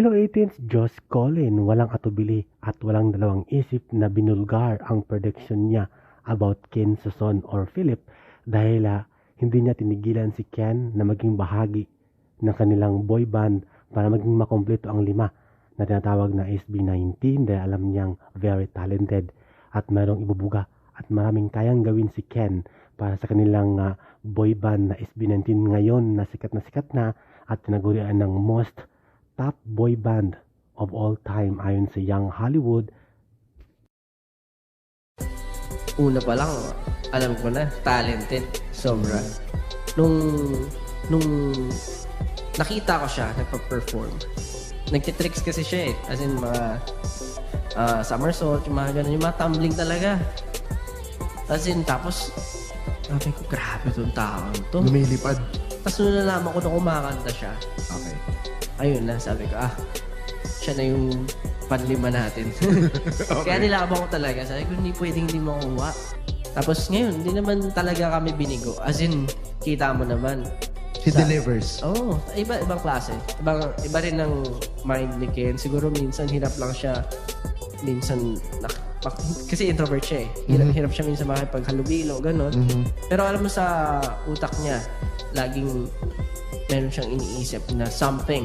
Hello 18s, Josh Colin, walang atubili at walang dalawang isip na binulgar ang prediction niya about Ken Suson or Philip dahil ah, hindi niya tinigilan si Ken na maging bahagi ng kanilang boy band para maging makompleto ang lima na tinatawag na SB19 dahil alam niyang very talented at mayroong ibubuga at maraming kayang gawin si Ken para sa kanilang ah, boy band na SB19 ngayon na sikat na sikat na at tinagurian ng most top boy band of all time ayon sa Young Hollywood una pa lang, alam ko na, talented. Sobra. Nung, nung nakita ko siya, nagpa-perform, nagtitricks kasi siya eh. As in, mga ah, somersault, yung mga ganun, yung mga tumbling talaga. As in, tapos, sabi ko, grabe tong tao to. Lumilipad. Tapos nung nalaman ko na kumakanta siya, Okay. Ayun na, sabi ko, ah, siya na yung panlima natin. Kaya nilabang ko talaga. Sabi ko, hindi pwedeng hindi makuha. Tapos ngayon, hindi naman talaga kami binigo. As in, kita mo naman. He delivers. Oo, oh, iba, ibang klase. Ibang, iba rin ng mind ni Ken. Siguro minsan hirap lang siya. Minsan, nak- mak- kasi introvert siya eh. Hirap, Mhm. hirap siya minsan makipaghalubilo, gano'n. Mhm. Pero alam mo sa utak niya, laging meron siyang iniisip na something.